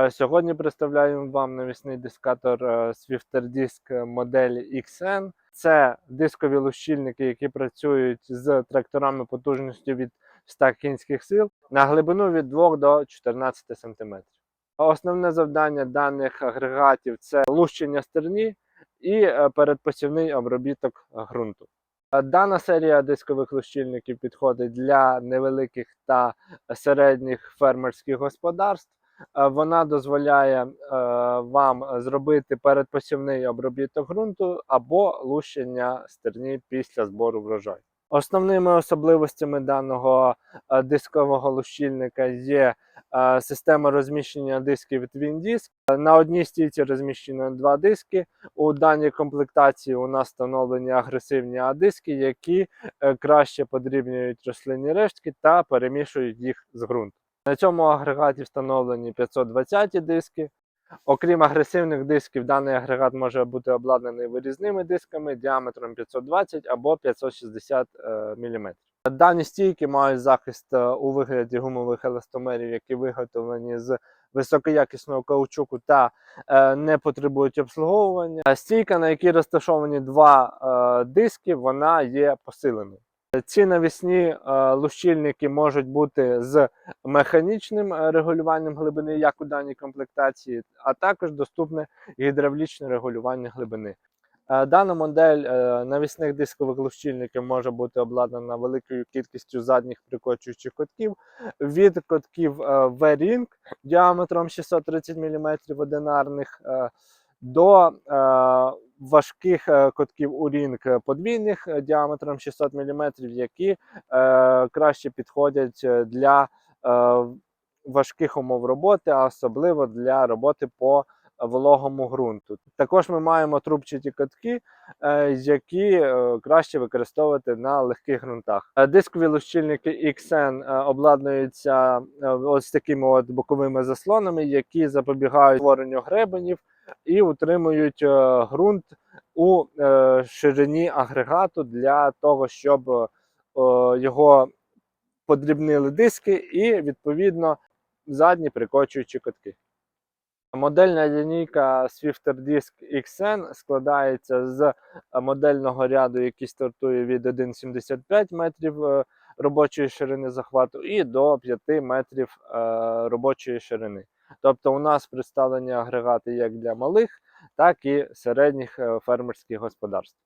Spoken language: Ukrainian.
Е, Сьогодні представляємо вам навісний дискатор е, Swifter моделі XN. Це дискові лущильники, які працюють з тракторами потужністю від 100 кінських сил на глибину від 2 до 14 см. Основне завдання даних агрегатів це лущення стерні і е, передпосівний обробіток ґрунту. Е, Дана серія дискових лущильників підходить для невеликих та середніх фермерських господарств. Е, Вона дозволяє е, вам зробити передпосівний обробіток ґрунту або лущення стерні після збору врожаю. Основними особливостями даного е, дискового лущильника є система розміщення дисків Twin Disk. На одній стійці розміщено два диски. У даній комплектації у нас встановлені агресивні А-диски, які краще подрібнюють рослинні рештки та перемішують їх з ґрунтом. На цьому агрегаті встановлені 520 диски. Окрім агресивних дисків, даний агрегат може бути обладнаний вирізними дисками діаметром 520 або 560 мм. Дані стійки мають захист е, у вигляді гумових еластомерів, які виготовлені з високоякісного каучуку та е, не потребують обслуговування. Стійка, на якій розташовані два е, диски, вона є посиленою. Ці навісні е, лущильники можуть бути з механічним е, регулюванням глибини, як у даній комплектації, а також доступне гідравлічне регулювання глибини. Е, Дана модель навісних дискових лущильників може бути обладнана великою кількістю задніх прикочуючих котків від котків V-Ring діаметром 630 мм одинарних до е, важких е, котків у рінг подвійних е, діаметром 600 мм, які краще підходять для важких умов роботи, а особливо для роботи по вологому ґрунту. Також ми маємо трубчаті котки, е, які краще використовувати на легких ґрунтах. Дискові лущильники XN обладнуються ось такими от боковими заслонами, які запобігають створенню гребенів і утримують е, ґрунт у е, ширині агрегату для того, щоб е, його подрібнили диски і відповідно задні прикочуючі котки. Модельна лінійка Swifter Disk XN складається з модельного ряду, який стартує від 1,75 метрів робочої ширини захвату і до 5 метрів робочої ширини. Тобто у нас представлені агрегати як для малих, так і середніх е, фермерських господарств.